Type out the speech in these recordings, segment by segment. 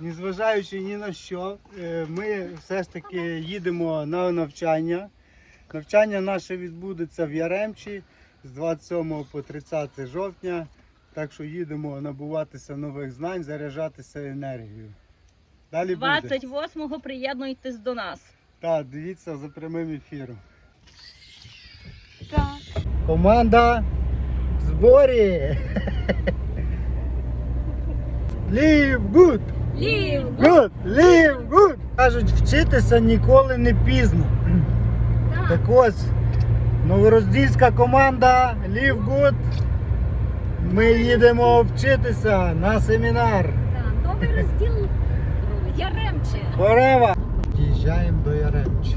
незважаючи ні на що, е, ми все ж таки їдемо на навчання. Навчання наше відбудеться в Яремчі з 27 по 30 жовтня. Так що їдемо набуватися нових знань, заряджатися енергією. Далі 28-го приєднуйтесь до нас. Так, дивіться за прямим ефіром. Так. Команда в зборі. Live good! Лів! Good! Live good! Кажуть, вчитися ніколи не пізно. Так ось, новороздільська команда Live good. Ми їдемо вчитися на семінар. Так, Новий розділ Яремче. Форева! Їжджаємо до Яремчі.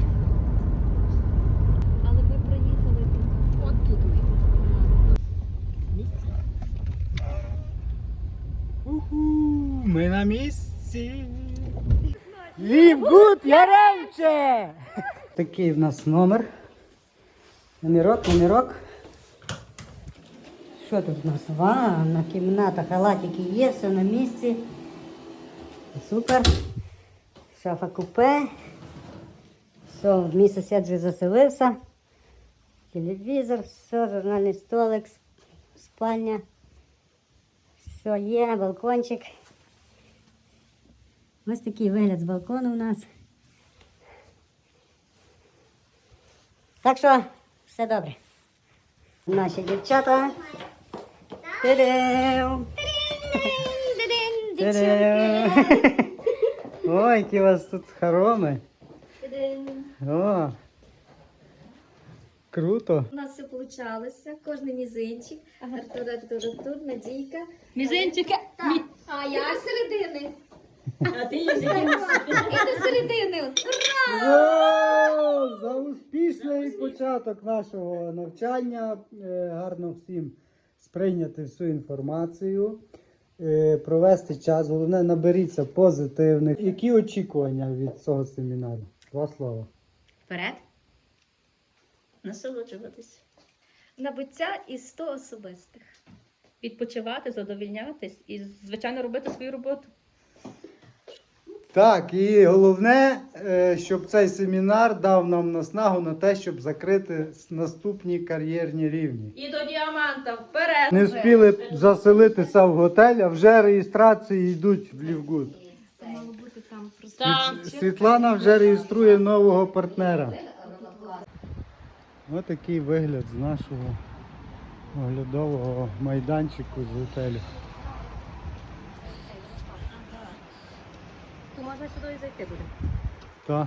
Але ми приїхали от тут ми. Уху, ми на місці. Live good, Яремче! Такий в нас номер. Номерок, номерок. Що тут у нас? Ванна, кімната, халатики є, все на місці. Супер. Шафа купе. Все, мій сусід вже заселився. Телевізор, все, журнальний столик, спальня. Все є, балкончик. Ось такий вигляд з балкону у нас. Так що все добре. Наші дівчата. Ой, які у вас тут хороми. О, круто. У нас все получалося, кожен мізинчик. Артур, Артур, Артур, Надійка. Мізинчики. А я середини. А ти її І до середини. За успішний початок нашого навчання. Е, Гарно всім сприйняти всю інформацію, е, провести час. Головне, наберіться позитивних. Які очікування від цього семінару? Два слова. Вперед. Насолоджуватись. Набуття і 100 особистих. Відпочивати, задовільнятись і, звичайно, робити свою роботу. Так, і головне, е, щоб цей семінар дав нам наснагу на те, щоб закрити наступні кар'єрні рівні. І до діаманта вперед! Не встигли заселитися в готель, а вже реєстрації йдуть в Лівгуд. Так. Світлана вже реєструє нового партнера. Ось такий вигляд з нашого оглядового майданчику з готелю. Можна сюди і зайти буде. Так.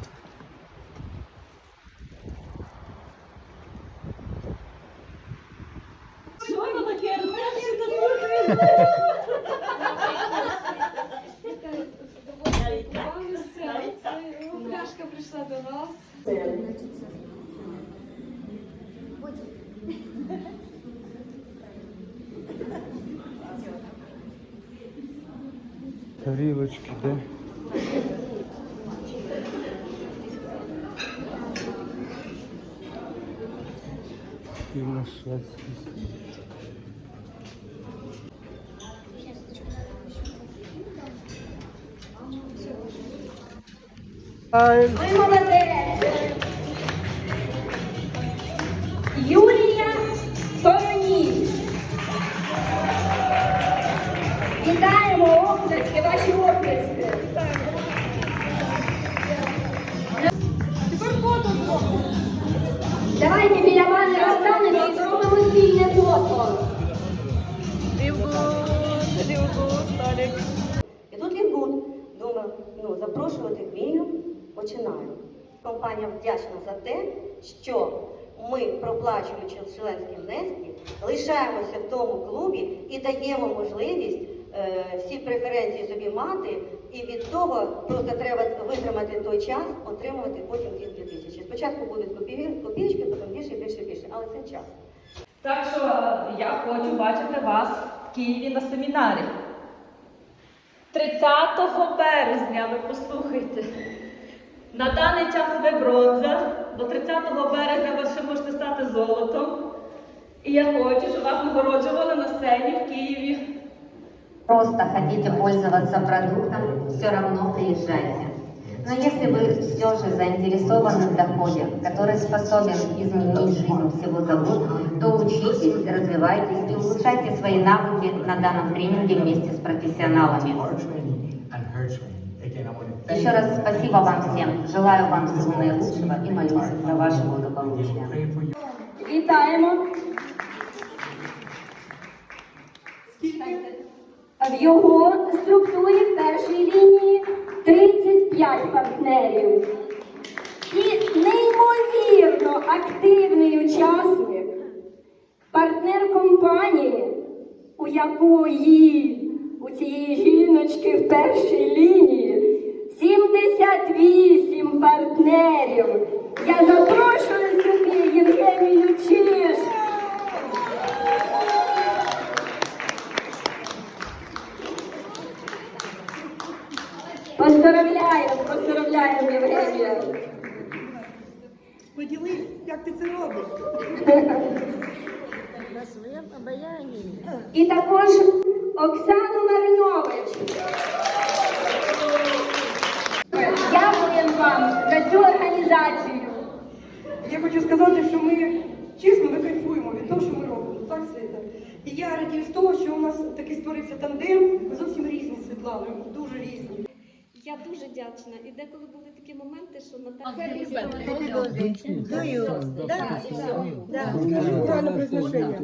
嗯，Компанія вдячна за те, що ми, проплачуючи членські внески, лишаємося в тому клубі і даємо можливість е, всі преференції собі мати, і від того просто треба витримати той час, отримувати потім ці 2 тисячі. Спочатку будуть копійки, потім більше, більше, більше, але це час. Так що я хочу бачити вас в Києві на семінарі. 30 березня, ви послухайте. На даний час ви бронза, до 30 березня ви ще можете стати золотом. І я хочу, щоб вас нагороджували на сцені в Києві. просто хотите пользоваться продуктом, все равно приезжайте. Но если вы все же заинтересованы в доходе, который способен изменить жизнь всего за год, то учитесь, развивайтесь и улучшайте свои навыки на данном тренинге вместе с профессионалами. Еще раз спасибо вам всем. Желаю вам всего наилучшего и молюсь за ваше благополучие. Вітаємо. В його структурі в першій лінії 35 партнерів. І неймовірно активний учасник, партнер компанії, у якої у цієї жіночки в першій лінії 78 партнерів. Я запрошую сюди Євгенію Чиж. Поздравляємо, поздравляємо, Євгенія. Поділись, як ти це робиш. І також Оксану Маринович. Дякуємо вам за цю організацію. Я хочу сказати, що ми чесно ми кайфуємо від того, що ми робимо. Так, Світа? І я радію з того, що у нас такий створився тандем. Ми зовсім різні з Світланою, дуже різні. Я дуже вдячна. І деколи були такі моменти, що Наталя Правильне произношення.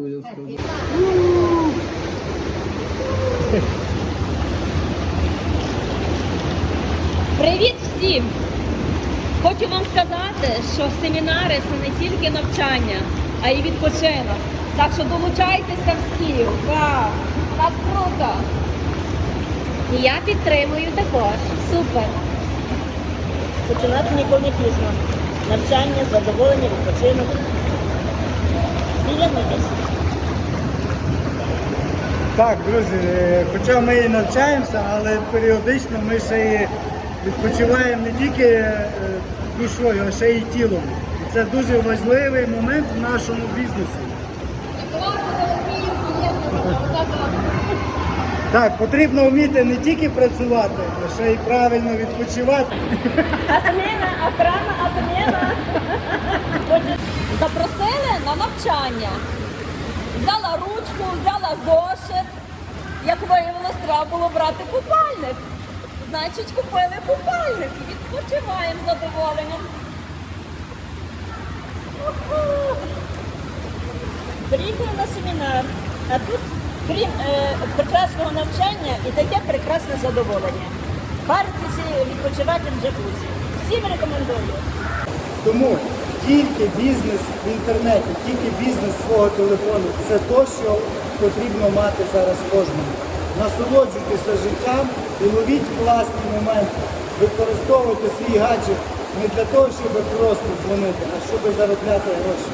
Привіт всім! Хочу вам сказати, що семінари це не тільки навчання, а й відпочинок. Так що долучайтеся всі. Вау! У нас круто! І я підтримую також. Супер. Починати ніколи не пізно. Навчання, задоволення, відпочинок. Приєднуйтесь. Так, друзі, е, хоча ми і навчаємося, але періодично ми ще і відпочиваємо не тільки е, душою, а ще й тілом. І це дуже важливий момент в нашому бізнесі. Так, потрібно вміти не тільки працювати, а ще й правильно відпочивати. Отмена, охрана, отмена. Запросили на навчання. Взяла ручку, взяла зошит. Як виявилось, треба було брати купальник. Значить, купили купальник. Відпочиваємо з задоволенням. Приїхали на семінар, а тут, крім е, прекрасного навчання, і таке прекрасне задоволення. Паритися, відпочивати в джакузі. Всім рекомендую. Тому тільки бізнес в інтернеті, тільки бізнес свого телефону це то, що потрібно мати зараз кожному. Насолоджуйтеся життям і ловіть класні моменти. Використовуйте свій гаджет не для того, щоб просто дзвонити, а щоб заробляти гроші.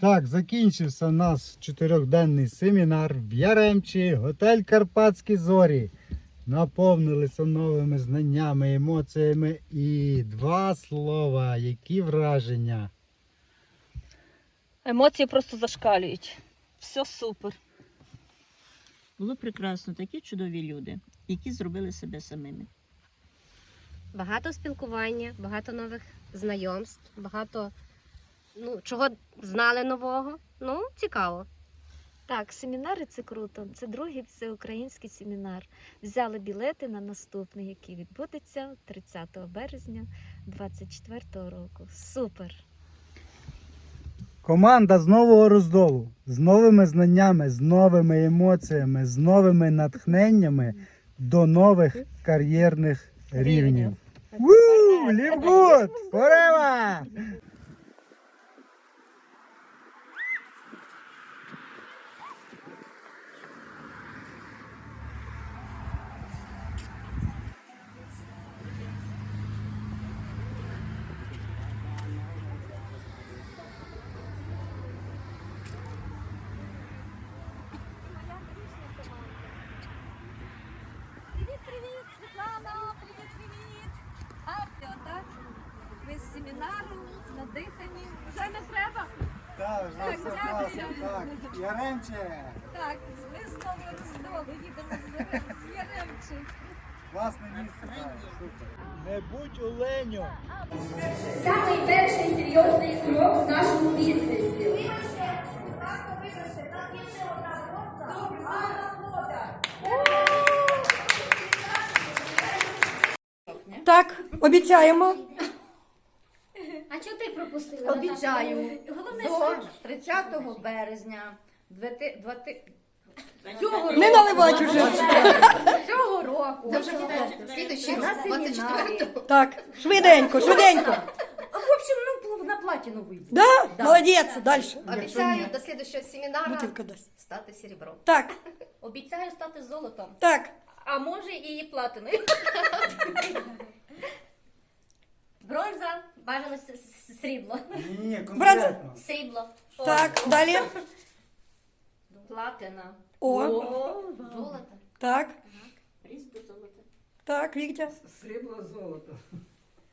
Так, закінчився у нас чотирьохденний семінар в Яремчі, готель Карпатські Зорі. Наповнилися новими знаннями, емоціями і два слова. Які враження. Емоції просто зашкалюють. Все супер. Було прекрасно, такі чудові люди, які зробили себе самими. Багато спілкування, багато нових знайомств, багато ну, чого знали нового. Ну, цікаво. Так, семінари це круто. Це другий всеукраїнський семінар. Взяли білети на наступний, який відбудеться 30 березня 2024 року. Супер! Команда з нового роздолу, з новими знаннями, з новими емоціями, з новими натхненнями до нових кар'єрних рівнів. Woo! Live good! Forever! Привіт, привіт, Світлана! Привіт, привіт! Арте, отак. Ми з семінару на Так, Яремче, Так, ми знову роздолу їдемо з Яремчі. класне місце. так, Супер. Не будь оленю. Самий перший серйозний крок в нашому бізнесі. Так, обіцяємо. А чого ти пропустила? Обіцяю. Головне До 30 березня двати- двати- цього Не року- наливай уже. Цього року Слідуючий на семінарі. Так, швиденько, швиденько. В общем, ну на платіну вийде. Да? Да. Молодець, далі. Обіцяю до слідуючого семінару Бутилка дасть. стати серебром. Так, Обіцяю стати золотом. так. А може і платиною. Бронза, бажано с- с- срібло. Ні, конкретно. Срібло. О, Так, далі. Платина. О, Золото. так, Ріст до золота. так, Віктя. Срібло золото.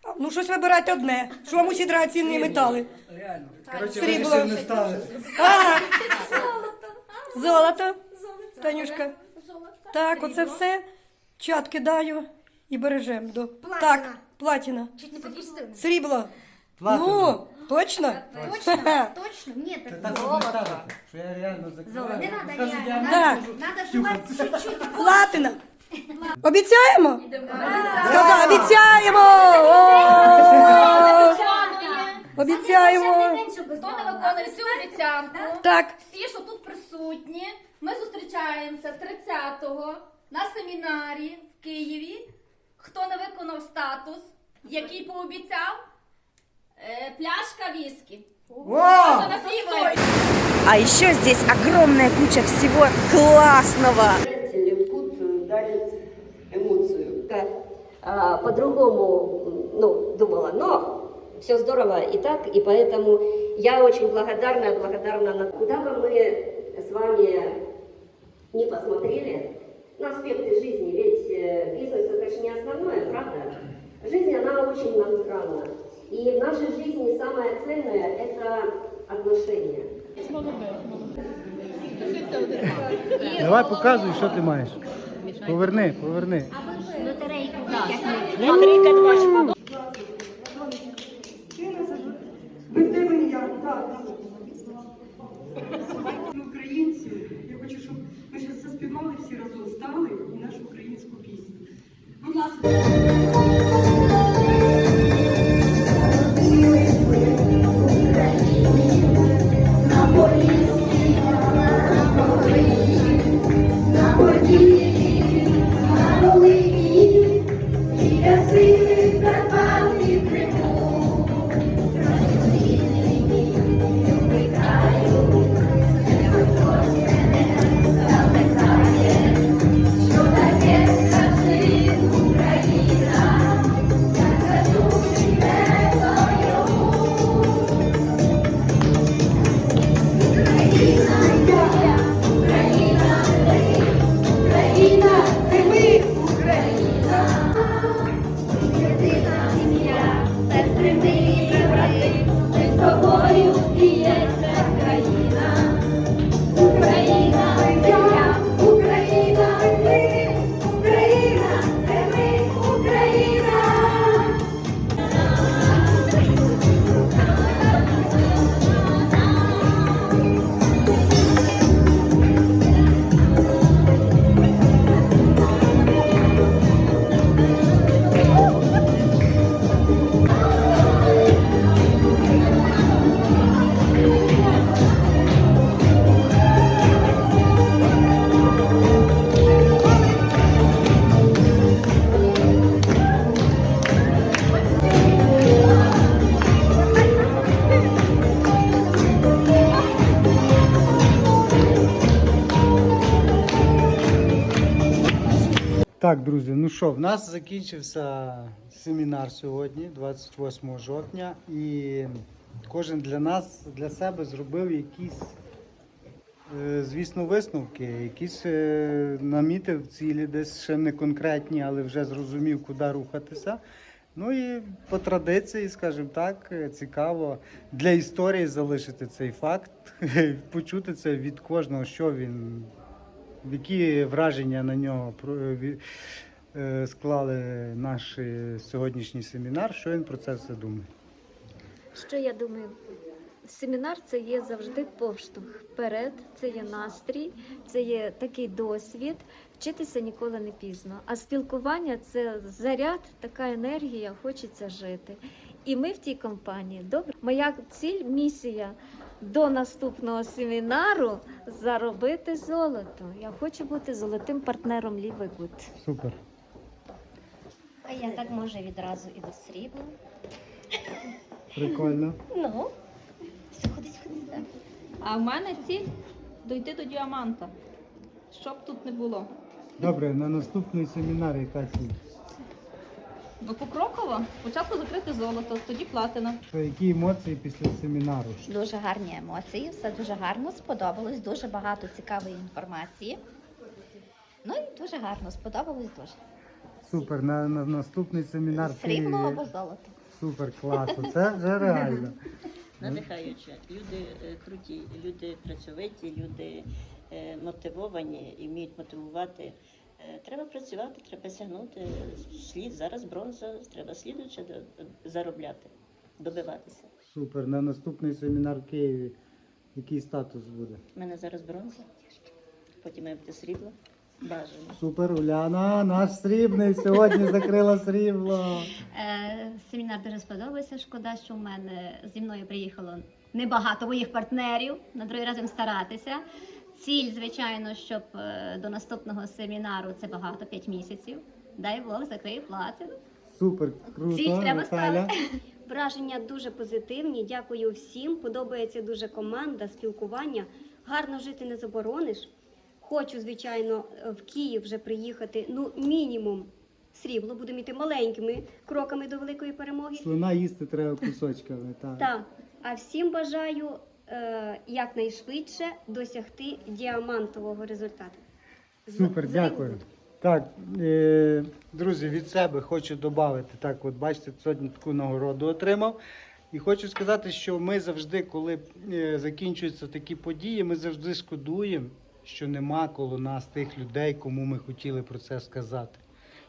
А, Ну, щось вибирайте одне. Що вам усі драгоцінні метали? Реально. Коротше, Срібло. вирішив не ставити. А, Золото. золото. Золото. Танюшка. Золото. Так, оце все. Чат кидаю і бережемо. До... Платина. Так, платіна. Чуть не. Срібло. Платина. Ну, точно? Точно? Точно? Ні, Це так не золото. ставити, я реально закриваю. Не надо, реально. я не Так. можу. Надо желать чуть-чуть. Платина. Обіцяємо? Сказав, обіцяємо! О! Обіцяємо. Хто не виконує цю обіцянку? Так, Всі, що тут присутні, ми зустрічаємося 30-го на семінарі в Києві. Хто не виконав статус, який пообіцяв, е, пляшка віскі. О! Наспіваємо. А еще здесь огромная куча всего классного. Левкут дарит эмоцию. А, По-другому, ну, думала, но все здорово и так, и поэтому я очень благодарна, благодарна, на- куда бы мы с вами не посмотрели, на аспекты жизни, ведь э, бизнес это же не основное, правда? Жизнь, она очень многогранна. И в нашей жизни самое ценное – это отношения. Давай показуй, що ти маєш. Поверни, поверни. без що, в нас закінчився семінар сьогодні, 28 жовтня, і кожен для нас, для себе зробив якісь, е, звісно, висновки, якісь е, намітив цілі, десь ще не конкретні, але вже зрозумів, куди рухатися. Ну і по традиції, скажімо так, цікаво для історії залишити цей факт, почути це від кожного, що він, які враження на нього склали наш е, сьогоднішній семінар, що він про це все думає. Що я думаю? Семінар це є завжди поштовх вперед, це є настрій, це є такий досвід. Вчитися ніколи не пізно. А спілкування це заряд, така енергія, хочеться жити. І ми в тій компанії добре. Моя ціль, місія до наступного семінару заробити золото. Я хочу бути золотим партнером Ліви Гуд. Супер. А я так може відразу і до срібла. Прикольно. Ну, все ходить, ходить, так. А в мене ціль дойти до діаманта. Щоб тут не було. Добре, на наступний семінар яка ціль? Ну, покроково, спочатку закрити золото, тоді платина. Що, які емоції після семінару? Дуже гарні емоції, все дуже гарно сподобалось, дуже багато цікавої інформації. Ну і дуже гарно, сподобалось дуже. Супер, на, на наступний семінар в Срібло Києві. або золото. Супер, класно. Це вже реально. надихаюче. Люди е, круті, люди працьовиті, люди е, мотивовані і вміють мотивувати. Е, Треба працювати, треба сягнути слід. Зараз бронза, треба слідуюче до- заробляти, добиватися. Супер. На наступний семінар в Києві. Який статус буде? У мене зараз бронза, потім має бути срібло. Бажано. Супер, Уляна, наш срібний сьогодні закрила срібло. Е, семінар дуже сподобався. Шкода, що в мене зі мною приїхало небагато моїх партнерів. На другий раз старатися. Ціль, звичайно, щоб е, до наступного семінару це багато 5 місяців. Дай Бог, закрию платину. Супер, круто. Ціль треба Наталя. Враження дуже позитивні. Дякую всім. Подобається дуже команда, спілкування. Гарно жити не заборониш. Хочу, звичайно, в Київ вже приїхати. Ну, мінімум срібло. Будемо йти маленькими кроками до великої перемоги. Слона їсти треба кусочками. Так. Так. А всім бажаю е, якнайшвидше досягти діамантового результату. Супер, з дякую. Так, е, друзі, від себе хочу додати. Так, от бачите, сьогодні таку нагороду отримав. І хочу сказати, що ми завжди, коли е, закінчуються такі події, ми завжди шкодуємо, що нема коло нас тих людей, кому ми хотіли про це сказати.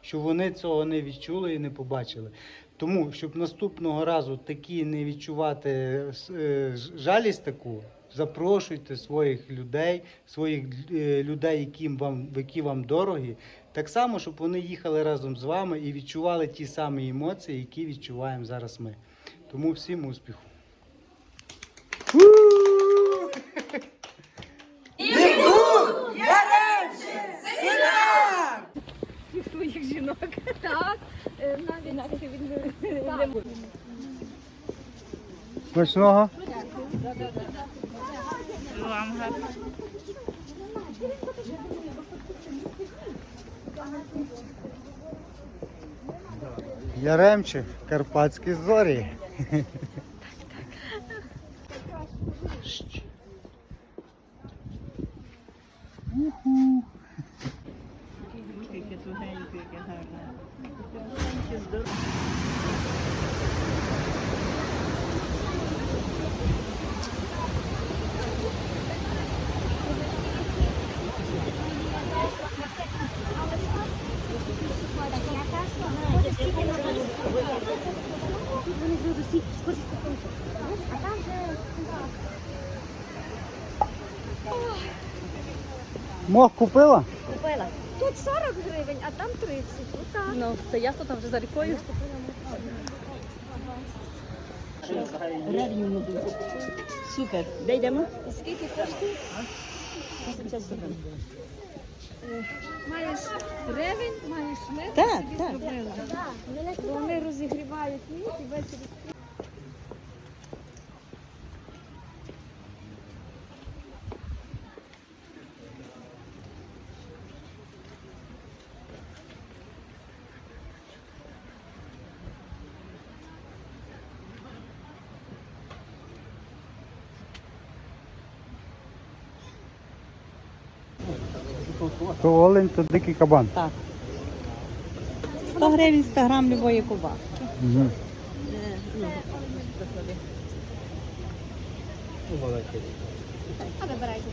Що вони цього не відчули і не побачили. Тому, щоб наступного разу такі не відчувати е, жалість таку, запрошуйте своїх людей, своїх е, людей, яким вам, які вам дорогі, так само, щоб вони їхали разом з вами і відчували ті самі емоції, які відчуваємо зараз ми. Тому всім успіху! Смачного! Яремче, Карпатські зорі. Мох купила? Купила. Ну, це ясно там вже за рікою. Супер. Де йдемо? Скільки коштує? Маєш ревень, маєш мед, Так, собі так. зробила. Бо Вони розігрівають мід і ввечері То олень, то дикий кабан. Так. 100 гривень 100 грам любої кубаски. Угу. Е, ну, доходи. А вибирайте.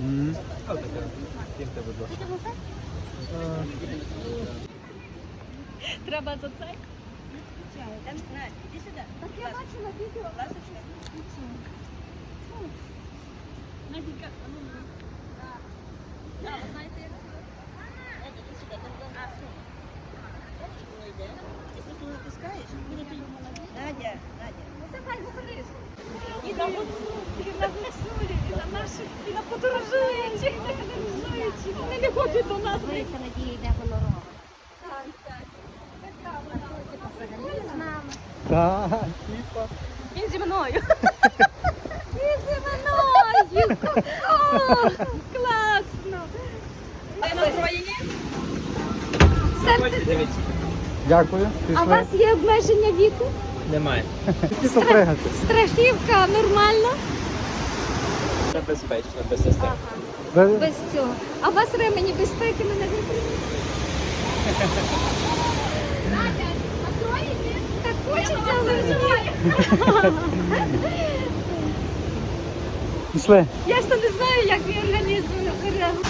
Угу. Треба за це. Іди сюди. Так я бачила відео. Ласочка. Надіка, а ну, ну. Да, ви знаєте, як це? Надя, іди сюди, там до нас. Бачиш, воно йде. Ти просто натискаєш, буде тобі. Надя, Надя. Ну давай, говориш. І на гуцулі, і на гуцулі, і на наших, і на подорожуючих, на подорожуючих. Вони не хочуть до нас. Дивися, Надія йде Так, типа. Він зі мною. Він зі мною! Класно! Ти настроєні? Серце, Дякую. а у вас є обмеження віку? Немає. Тільки. Страхівка нормальна? Це безпечно, без систем. Ви- Без цього. А у вас ремені безпеки не навітрені? Пішли. Я ж то не знаю, як мій організм реагує.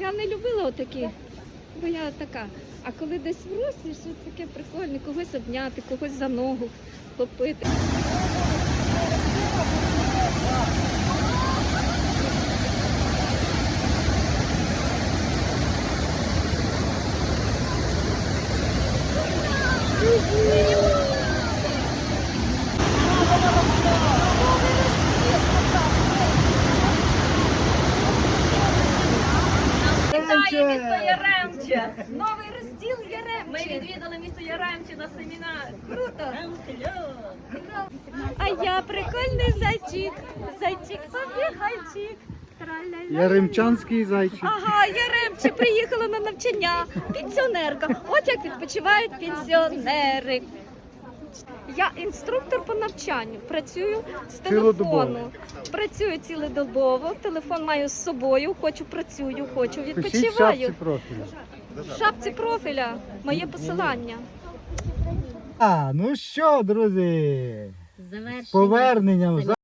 Я не любила отакі, бо я така. А коли десь в русі, щось таке прикольне, когось обняти, когось за ногу попити. Новий розділ Ми відвідали місто Яремче на семінар. Круто. А я прикольний зайчик. Зайчик, побігайчик. Траля-ля. Яремчанський зайчик. Ага, Яремче приїхала на навчання. Пенсіонерка. От як відпочивають пенсіонери. Я інструктор по навчанню. Працюю з Цілодобово. телефону. Працюю цілодобово. Телефон маю з собою. Хочу працюю, хочу Пишіть в шапці відпочиваю. профілю. В шапці профіля моє посилання. А, ну що, друзі? Завершення З Поверненням.